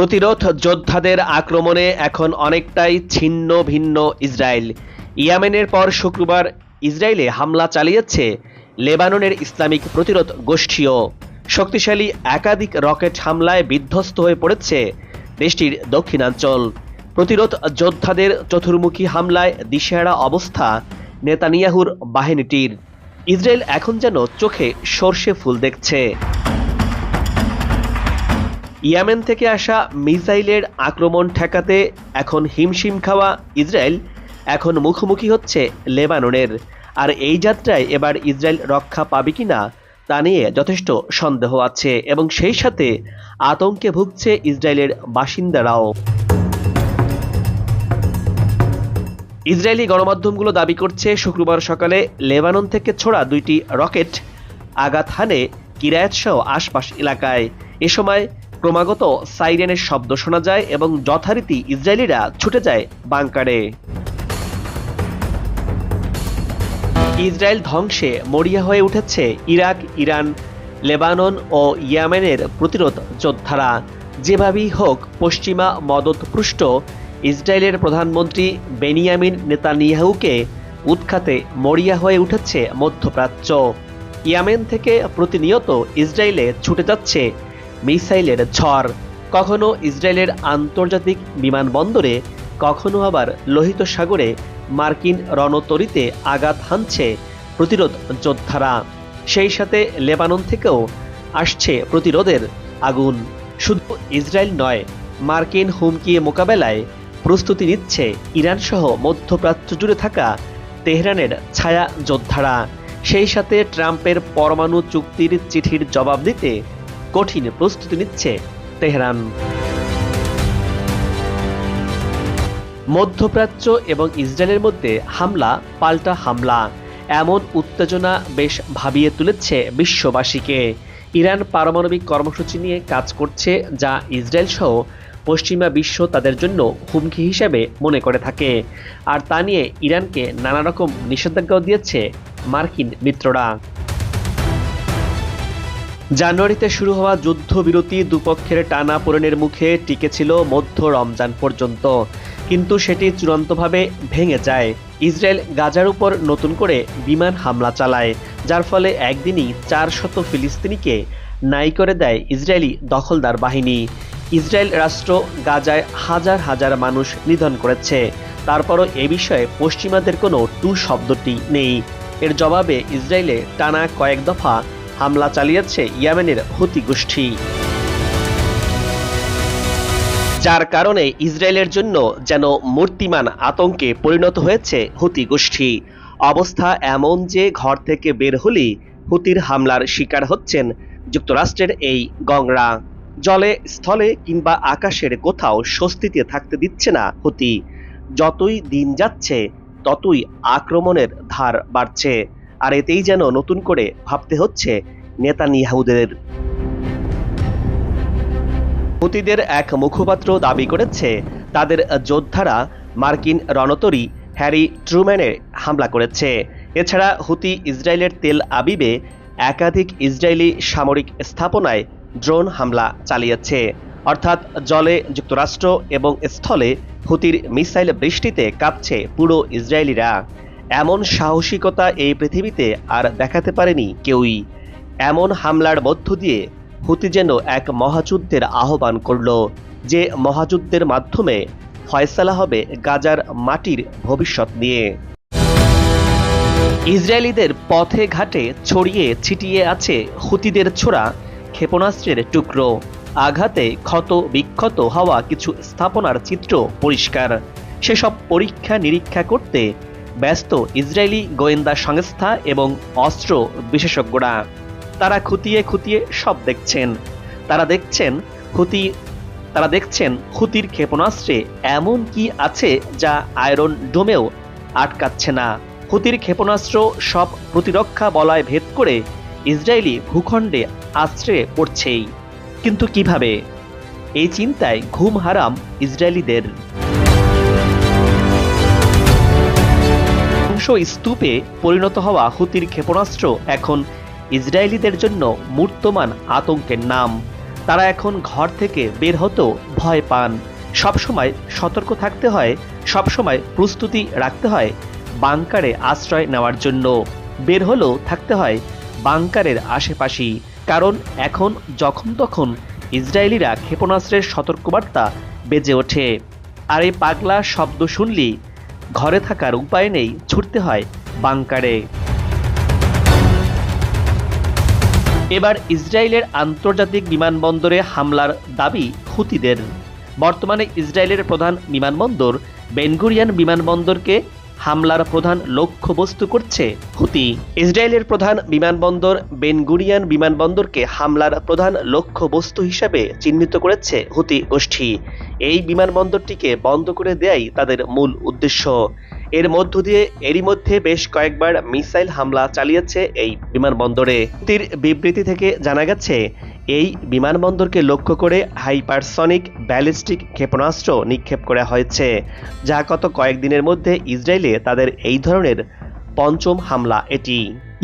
প্রতিরোধ যোদ্ধাদের আক্রমণে এখন অনেকটাই ছিন্ন ভিন্ন ইসরায়েল। ইয়ামেনের পর শুক্রবার ইসরায়েলে হামলা চালিয়েছে লেবাননের ইসলামিক প্রতিরোধ গোষ্ঠীও। শক্তিশালী একাধিক রকেট হামলায় বিধ্বস্ত হয়ে পড়েছে দেশটির দক্ষিণাঞ্চল। প্রতিরোধ যোদ্ধাদের চতুর্মুখী হামলায় দিশেহারা অবস্থা নেতানিয়াহুর বাহিনীটির। ইসরায়েল এখন যেন চোখে সর্ষে ফুল দেখছে। ইয়ামেন থেকে আসা মিসাইলের আক্রমণ ঠেকাতে এখন হিমশিম খাওয়া ইসরায়েল এখন মুখোমুখি হচ্ছে লেবাননের। আর এই যাত্রায় এবার ইসরায়েল রক্ষা পাবে কিনা তা নিয়ে যথেষ্ট সন্দেহ আছে এবং সেই সাথে আতঙ্কে ভুগছে ইসরায়েলের বাসিন্দারাও। ইসরায়েলি গণমাধ্যমগুলো দাবি করছে, শুক্রবার সকালে লেবানন থেকে ছোড়া দুইটি রকেট আঘাত হানে কিরায়াত সহ আশপাশ এলাকায়। এ সময় ক্রমাগত সাইরেনের শব্দ শোনা যায় এবং যথারীতি ইসরায়েলিরা ছুটে যায় বাংকারে। ইসরায়েল ধ্বংসে মরিয়া হয়ে উঠেছে ইরাক, ইরান, লেবানন ও ইয়ামেনের প্রতিরোধ যোদ্ধারা। যেভাবেই হোক, পশ্চিমা মদতপুষ্ট ইসরায়েলের প্রধানমন্ত্রী বেনিয়ামিন নেতানিয়াহুকে উৎখাতে মরিয়া হয়ে উঠেছে মধ্যপ্রাচ্য। ইয়ামেন থেকে প্রতিনিয়ত ইসরায়েলে ছুটে যাচ্ছে মিসাইলের ঝড়। কখনো ইসরায়েলের আন্তর্জাতিক বিমানবন্দরে, কখনো আবার লোহিত সাগরে মার্কিন রণতরীতে আঘাত হানছে প্রতিরোধ যোদ্ধারা। সেই সাথে লেবানন থেকেও আসছে প্রতিরোধের আগুন। শুধু ইসরায়েল নয়, মার্কিন হুমকি মোকাবেলায় প্রস্তুতি নিচ্ছে ইরান সহ মধ্যপ্রাচ্য জুড়ে থাকা তেহরানের ছায়া যোদ্ধারা। সেই সাথে ট্রাম্পের পরমাণু চুক্তির চিঠির জবাব দিতে কঠিন প্রস্তুতি নিচ্ছে তেহরান। মধ্যপ্রাচ্য এবং ইসরায়েলের মধ্যে হামলা, পাল্টা হামলা, এমন উত্তেজনা বেশ ভাবিয়ে তুলেছে বিশ্ববাসীকে। ইরান পারমাণবিক কর্মসূচি নিয়ে কাজ করছে, যা ইসরায়েল সহ পশ্চিমা বিশ্ব তাদের জন্য হুমকি হিসেবে মনে করে থাকে। আর তা নিয়ে ইরানকে নানা রকম নিষেধাজ্ঞাও দিয়েছে মার্কিন মিত্ররা। জানুয়ারিতে শুরু হওয়া যুদ্ধবিরতি দুপক্ষের টানা পূরণের মুখে টিকেছিল মধ্য রমজান পর্যন্ত। কিন্তু সেটি চূড়ান্তভাবে ভেঙে যায়। ইসরায়েল গাজার উপর নতুন করে বিমান হামলা চালায়, যার ফলে একদিনই চার শত ফিলিস্তিনিকে নাই করে দেয় ইসরায়েলি দখলদার বাহিনী। ইসরায়েল রাষ্ট্র গাজায় হাজার হাজার মানুষ নিধন করেছে। তারপরও এ বিষয়ে পশ্চিমাদের কোনো টু শব্দটি নেই। এর জবাবে ইসরায়েলে টানা কয়েক দফা হামলা চালিয়েছে ইয়েমেনের হুতি গোষ্ঠী। যার কারণে ইসরায়েলের জন্য যেন মূর্তিমান আতঙ্কে পরিণত হয়েছে হুতি গোষ্ঠী। অবস্থা এমন যে ঘর থেকে বের হলেই হুতির হামলার শিকার হচ্ছেন যুক্তরাষ্ট্রের এই গংরা। জলে, স্থলে কিংবা আকাশের কোথাও স্বস্তিতে থাকতে দিচ্ছে না হুতি। যতই দিন যাচ্ছে, ততই আক্রমণের ধার বাড়ছে। আর এতেই যেন নতুন করে ভাবতে হচ্ছে নেতানিয়াহুদের। হুতিদের এক মুখপাত্র দাবি করেছে, তাদের যোদ্ধারা মার্কিন রণতরী হ্যারি ট্রুম্যানে হামলা করেছে। এছাড়া হুতি ইসরায়েলের তেল আবিবে একাধিক ইসরায়েলি সামরিক স্থাপনায় ড্রোন হামলা চালিয়েছে। অর্থাৎ জলে যুক্তরাষ্ট্র এবং স্থলে হুতির মিসাইল বৃষ্টিতে কাঁপছে পুরো ইসরায়েলিরা। এমন সাহসিকতা এই পৃথিবীতে আর দেখাতে পারেনি কেউই। এমন হামলার মধ্য দিয়ে হুতি যেন এক মহাযুদ্ধের আহ্বান করল, যে মহাযুদ্ধের মাধ্যমে ফয়সালা হবে গাজার মাটির ভবিষ্যৎ নিয়ে। ইসরায়েলিদের পথে ঘাটে ছড়িয়ে ছিটিয়ে আছে হুতিদের ছোড়া ক্ষেপণাস্ত্রের টুকরো। আঘাতে ক্ষত বিক্ষত হওয়া কিছু স্থাপনার চিত্র পরিষ্কার। সেসব পরীক্ষা নিরীক্ষা করতে ব্যস্ত ইসরায়েলি গোয়েন্দা সংস্থা এবং অস্ত্র বিশেষজ্ঞরা। তারা খুতিয়ে খুতিয়ে সব দেখছেন। তারা দেখছেন হুতি, তারা দেখছেন হুতির ক্ষেপণাস্ত্রে এমন কি আছে যা আয়রন ডোমেও আটকাচ্ছে না। হুতির ক্ষেপণাস্ত্র সব প্রতিরক্ষা বলয় ভেদ করে ইসরায়েলি ভূখণ্ডে আশ্রয়ে পড়ছেই। কিন্তু কীভাবে? এই চিন্তায় ঘুম হারাম ইসরায়েলিদের। ধ্বংস স্তূপে পরিণত হওয়া হুতির ক্ষেপণাস্ত্র এখন ইসরায়েলিদের জন্য মূর্তমান আতঙ্কের নাম। তারা এখন ঘর থেকে বের হতেও ভয় পান। সবসময় সতর্ক থাকতে হয়, সবসময় প্রস্তুতি রাখতে হয় বাংকারে আশ্রয় নেওয়ার জন্য। বের হলেও থাকতে হয় বাংকারের আশেপাশেই কারণ এখন যখন তখন ইসরায়েলিরা ক্ষেপণাস্ত্রের সতর্কবার্তা বেজে ওঠে। আর এই পাগলা শব্দ শুনলেই ঘরে থাকার উপায় নেই, ছুটতে হয় বাংকারে। এবার ইসরায়েলের আন্তর্জাতিক বিমানবন্দরে হামলার দাবি হুতিদের। বর্তমানে ইসরায়েলের প্রধান বিমানবন্দর বেনগুরিয়ান বিমানবন্দরকে হামলার প্রধান লক্ষ্যবস্তু করছে হুতি। ইসরায়েলের প্রধান বিমানবন্দর বেনগুরিয়ান বিমানবন্দরকে হামলার প্রধান লক্ষ্যবস্তু হিসেবে চিহ্নিত করেছে হুতি গোষ্ঠী। এই বিমানবন্দরটিকে বন্ধ করে দেয়াই তাদের মূল উদ্দেশ্য। এর মধ্য দিয়ে এরই মধ্যে বেশ কয়েকবার মিসাইল হামলা চালিয়েছে এই বিমানবন্দরে। হুতির বিবৃতি থেকে জানা গেছে এই বিমানবন্দরকে লক্ষ্য করে হাইপারসনিক ব্যালিস্টিক ক্ষেপণাস্ত্র নিক্ষেপ করা হয়েছে, যা গত কয়েকদিনের মধ্যে ইসরায়েলে তাদের এই ধরনের পঞ্চম হামলা এটি।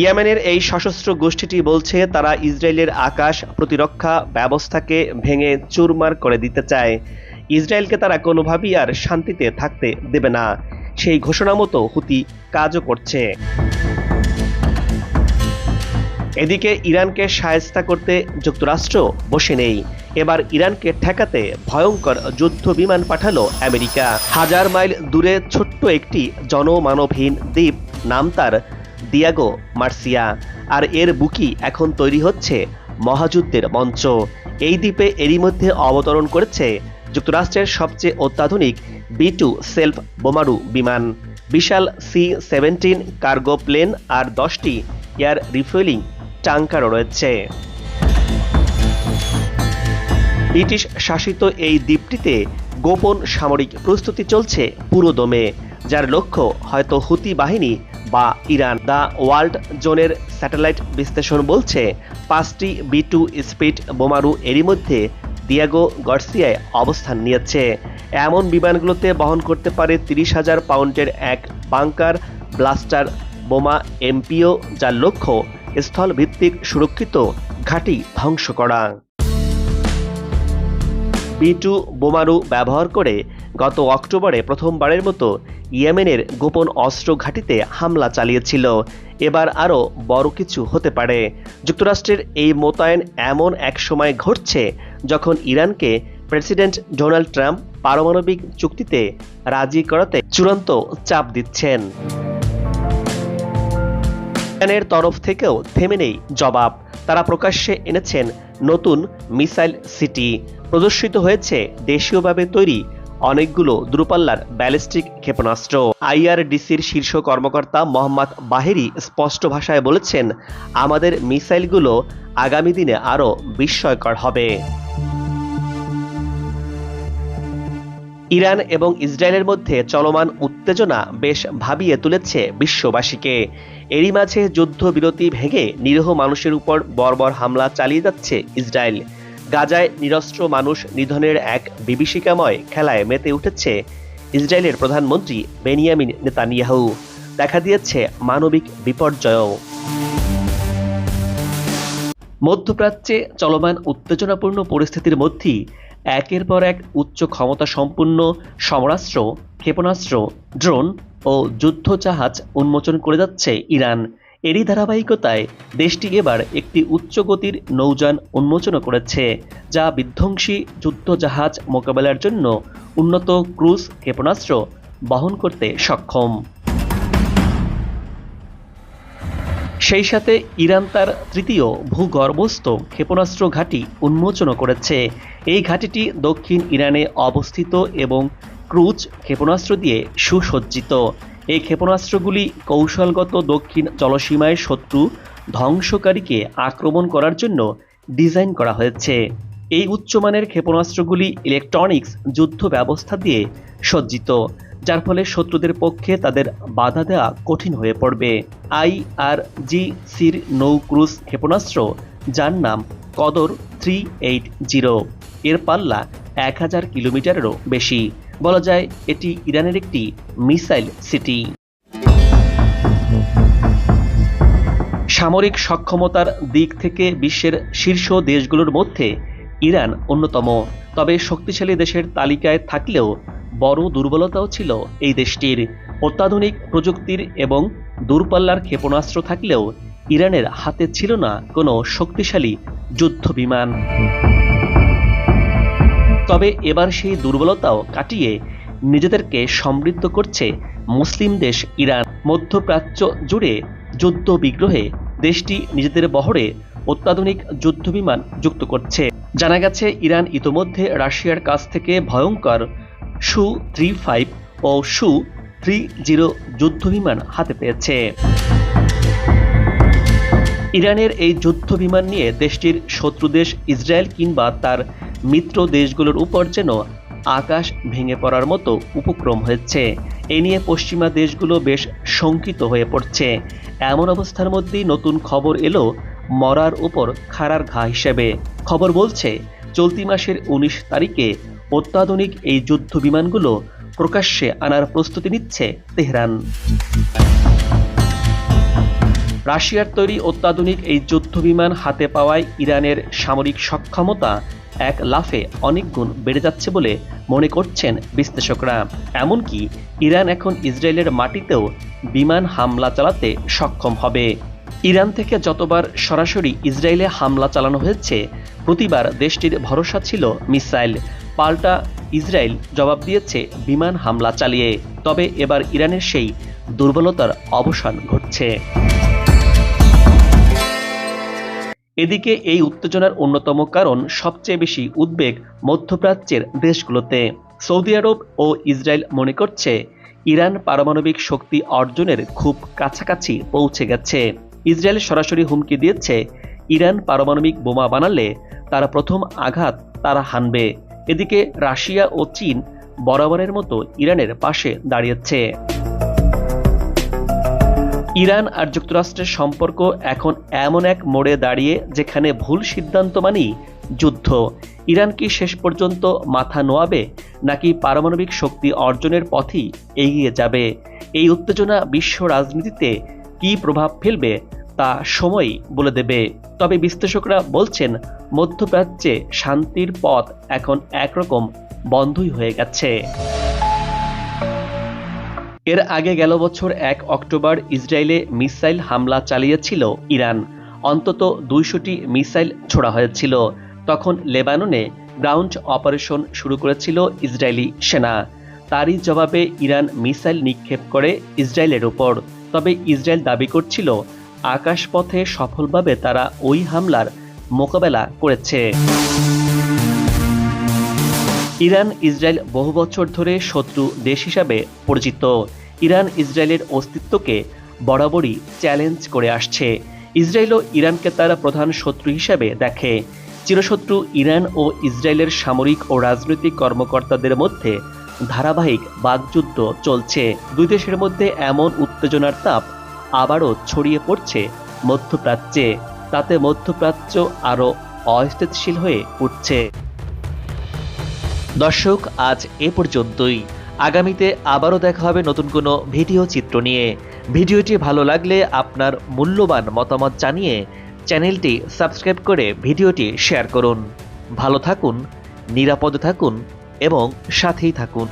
ইয়েমেনের এই সশস্ত্র গোষ্ঠীটি বলছে, তারা ইসরায়েলের আকাশ প্রতিরক্ষা ব্যবস্থাকে ভেঙে চুরমার করে দিতে চায়। ইসরায়েলকে তারা কোনোভাবেই আর শান্তিতে থাকতে দেবে না। সেই ঘোষণা মতো হুতি কাজও করছে। এদিকে ইরানকে সায়স্তা করতে যুক্তরাষ্ট্র বসে নেই। এবার ইরানকে ঠেকাতে ভয়ঙ্কর যুদ্ধ বিমান পাঠালো আমেরিকা। হাজার মাইল দূরে ছোট্ট একটি জনমানবহীন দ্বীপ, নাম তার দিয়াগো মার্সিয়া। আর এর বুকি এখন তৈরি হচ্ছে মহাযুদ্ধের মঞ্চ। এই দ্বীপে এরই মধ্যে অবতরণ করেছে যুক্তরাষ্ট্রের সবচেয়ে অত্যাধুনিক বি টু সেলফ বোমারু বিমান। বিশাল সি সেভেন্টিন কার্গো প্লেন আর দশটি এয়ার রিফুয়েলিং ট্যাঙ্কারও রয়েছে। ব্রিটিশ শাসিত এই দ্বীপটিতে গোপন সামরিক প্রস্তুতি চলছে পুরোদমে যার লক্ষ্য হয়তো হুতি বাহিনী বা ইরান। দ্য ওয়ার্ল্ড জোনের স্যাটেলাইট বিশ্লেষণ বলছে, পাঁচটি বি টু স্পিড বোমারু এরই মধ্যে দিয়াগো গার্সিয়ায় অবস্থান নিয়েছে। এমন বিমানগুলোতে বহন করতে পারে তিরিশ হাজার পাউন্ডের এক বাংকার ব্লাস্টার বোমা এমপিও, যার লক্ষ্য স্থল ভিত্তিক সুরক্ষিত ঘাঁটি ধ্বংস করা। বি টু বোমারু ব্যবহার করে গত অক্টোবরে প্রথমবারের মতো ইয়েমেনের গোপন অস্ত্র ঘাঁটিতে হামলা চালিয়েছিল। এবার আরও বড় কিছু হতে পারে। যুক্তরাষ্ট্রের এই মোতায়েন এমন এক সময় ঘটছে যখন ইরানকে প্রেসিডেন্ট ডোনাল্ড ট্রাম্প পারমাণবিক চুক্তিতে রাজি করাতে চূড়ান্ত চাপ দিচ্ছেন। ইরানের তরফ থেকেও থেমে নেই জবাব। তারা প্রকাশ্যে এনেছেন নতুন মিসাইল সিটি। প্রদর্শিত হয়েছে দেশীয়ভাবে তৈরি অনেকগুলো দূরপাল্লার ব্যালিস্টিক ক্ষেপণাস্ত্র। আইআরডিসির শীর্ষ কর্মকর্তা মোহাম্মদ বাহেরি স্পষ্ট ভাষায় বলেছেন, আমাদের মিসাইলগুলো আগামী দিনে আরও বিস্ময়কর হবে। ইরান এবং ইসরায়েলের মধ্যে চলমান উত্তেজনা বেশ ভাবিয়ে তুলেছে বিশ্ববাসীকে। এরই মাঝে যুদ্ধবিরতি ভেঙে নিরীহ মানুষের উপর বর্বর হামলা চালিয়ে যাচ্ছে ইসরায়েল। গাজায় নিরস্ত্র মানুষ নিধনের এক বিভীষিকাময় খেলায় মেতে উঠেছে ইসরায়েলের প্রধানমন্ত্রী বেনিয়ামিন নেতানিয়াহু। দেখা দিয়েছে মানবিক বিপর্যয়ও। মধ্যপ্রাচ্যে চলমান উত্তেজনাপূর্ণ পরিস্থিতির মধ্যেই একের পর এক উচ্চ ক্ষমতা সম্পন্ন সমরাস্ত্র, ক্ষেপণাস্ত্র, ড্রোন ও যুদ্ধজাহাজ উন্মোচন করে যাচ্ছে ইরান। এরই ধারাবাহিকতায় দেশটি এবার একটি উচ্চ গতির নৌযান উন্মোচন করেছে, যা বিধ্বংসী যুদ্ধজাহাজ মোকাবেলার জন্য উন্নত ক্রুজ, ক্ষেপণাস্ত্র বহন করতে সক্ষম। সেই সাথে ইরান তার তৃতীয় ভূগর্ভস্থ ক্ষেপণাস্ত্র ঘাঁটি উন্মোচন করেছে। এই ঘাঁটিটি দক্ষিণ ইরানে অবস্থিত এবং ক্রুজ ক্ষেপণাস্ত্র দিয়ে সুসজ্জিত। এই ক্ষেপণাস্ত্রগুলি কৌশলগত দক্ষিণ জলসীমায় শত্রু ধ্বংসকারীকে আক্রমণ করার জন্য ডিজাইন করা হয়েছে। এই উচ্চমানের ক্ষেপণাস্ত্রগুলি ইলেকট্রনিক্স, যুদ্ধ ব্যবস্থা দিয়ে সজ্জিত। যার ফলে শত্রুদের পক্ষে তাদের বাধা দেওয়া কঠিন হয়ে পড়বে। আই আর জি সির নৌ ক্রুজ ক্ষেপণাস্ত্র, যার নাম কদর থ্রি এইট জিরো। এর পাল্লা এক হাজার কিলোমিটারেরও বেশি। বলা যায়, এটি ইরানের একটি মিসাইল সিটি। সামরিক সক্ষমতার দিক থেকে বিশ্বের শীর্ষ দেশগুলোর মধ্যে ইরান অন্যতম। তবে শক্তিশালী দেশের তালিকায় থাকলেও বড় দুর্বলতাও ছিল এই দেশটির। অত্যাধুনিক প্রযুক্তির এবং দূরপাল্লার ক্ষেপণাস্ত্র থাকলেও ইরানের হাতে ছিল না কোনো শক্তিশালী যুদ্ধ বিমান। তবে এবার সেই দুর্বলতাও কাটিয়ে নিজেদেরকে সমৃদ্ধ করছে মুসলিম দেশ ইরান। মধ্যপ্রাচ্য জুড়ে যুদ্ধ বিগ্রহে দেশটি নিজেদের বহরে অত্যাধুনিক যুদ্ধবিমান যুক্ত করছে। জানা গেছে, ইরান ইতোমধ্যে রাশিয়ার কাছ থেকে ভয়ঙ্কর সু থ্রি ফাইভ ও সু থ্রি জিরো যুদ্ধবিমান হাতে পেয়েছে। ইরানের এই যুদ্ধ বিমান নিয়ে দেশটির শত্রু দেশ ইসরায়েল কিংবা তার মিত্র দেশগুলোর উপর যেন আকাশ ভেঙে পড়ার মতো উপক্রম হয়েছে। এ নিয়ে পশ্চিমা দেশগুলো বেশ শঙ্কিত হয়ে পড়ছে। এমন অবস্থার মধ্যেই নতুন খবর এলো মরার উপর খাড়ার ঘা হিসেবে। খবর বলছে, চলতি মাসের উনিশ তারিখে অত্যাধুনিক এই যুদ্ধ বিমানগুলো প্রকাশ্যে আনার প্রস্তুতি নিচ্ছে তেহরান। রাশিয়ার তৈরি অত্যাধুনিক এই যুদ্ধ বিমান হাতে পাওয়ায় ইরানের সামরিক সক্ষমতা এক লাফে অনেক গুণ বেড়ে যাচ্ছে বলে মনে করছেন বিশ্লেষকরা। এমনকি ইরান এখন ইসরায়েলের মাটিতেও বিমান হামলা চালাতে সক্ষম হবে। ইরান থেকে যতবার সরাসরি ইসরায়েলে হামলা চালানো হয়েছে, প্রতিবার দেশটির ভরসা ছিল মিসাইল। পাল্টা ইসরায়েল জবাব দিয়েছে বিমান হামলা চালিয়ে। তবে এবার ইরানের সেই দুর্বলতার অবসান ঘটছে। এদিকে এই উত্তেজনার অন্যতম কারণ সবচেয়ে বেশি উদ্বেগ মধ্যপ্রাচ্যের দেশগুলোতে। সৌদি আরব ও ইসরায়েল মনে করছে, ইরান পারমাণবিক শক্তি অর্জনের খুব কাছাকাছি পৌঁছে গেছে। ইসরায়েল সরাসরি হুমকি দিয়েছে, ইরান পারমাণবিক বোমা বানালে তারা প্রথম আঘাত তারা হানবে। এদিকে রাশিয়া ও চীন বরাবরের মতো ইরানের পাশে দাঁড়িয়েছে। ইরান আর যুক্তরাষ্ট্রের সম্পর্ক এখন এমন এক মোড়ে দাঁড়িয়ে যেখানে ভুল সিদ্ধান্ত মানেই যুদ্ধ। ইরান কি শেষ পর্যন্ত মাথা নোয়াবে, নাকি পারমাণবিক শক্তি অর্জনের পথই এগিয়ে যাবে? এই উত্তেজনা বিশ্ব রাজনীতিতে কী প্রভাব ফেলবে তা সময় বলে দেবে। তবে বিশ্লেষকরা বলছেন, মধ্যপ্রাচ্যে শান্তির পথ এখন একরকম বন্ধই হয়ে গেছে। এর আগে গেল বছর এক অক্টোবর ইসরায়েলে মিসাইল হামলা চালিয়েছিল ইরান। অন্তত দুইশোটি মিসাইল ছোড়া হয়েছিল। তখন লেবাননে গ্রাউন্ড অপারেশন শুরু করেছিল ইসরায়েলি সেনা। তারই জবাবে ইরান মিসাইল নিক্ষেপ করে ইসরায়েলের ওপর। তবে ইসরায়েল দাবি করছিল, আকাশপথে সফলভাবে তারা ওই হামলার মোকাবেলা করেছে। ইরান, ইসরায়েল বহু বছর ধরে শত্রু দেশ হিসাবে পরিচিত। ইরান, ইসরায়েলের অস্তিত্বকে বরাবরই চ্যালেঞ্জ করে আসছে। ইসরায়েলও ইরানকে তারা প্রধান শত্রু হিসাবে দেখে। চিরশত্রু ইরান ও ইসরায়েলের সামরিক ও রাজনৈতিক কর্মকর্তাদের মধ্যে ধারাবাহিক বাগযুদ্ধ চলছে। দুই দেশের মধ্যে এমন উত্তেজনার তাপ আবারও ছড়িয়ে পড়ছে মধ্যপ্রাচ্যে। তাতে মধ্যপ্রাচ্য আরও অস্থিতিশীল হয়ে উঠছে। দর্শক, আজ এ পর্যন্তই। আগামীতে আবারও দেখা হবে নতুন কোনো ভিডিও চিত্র নিয়ে। ভিডিওটি ভালো লাগলে আপনার মূল্যবান মতামত জানিয়ে চ্যানেলটি সাবস্ক্রাইব করে ভিডিওটি শেয়ার করুন। ভালো থাকুন, নিরাপদে থাকুন এবং সাথেই থাকুন।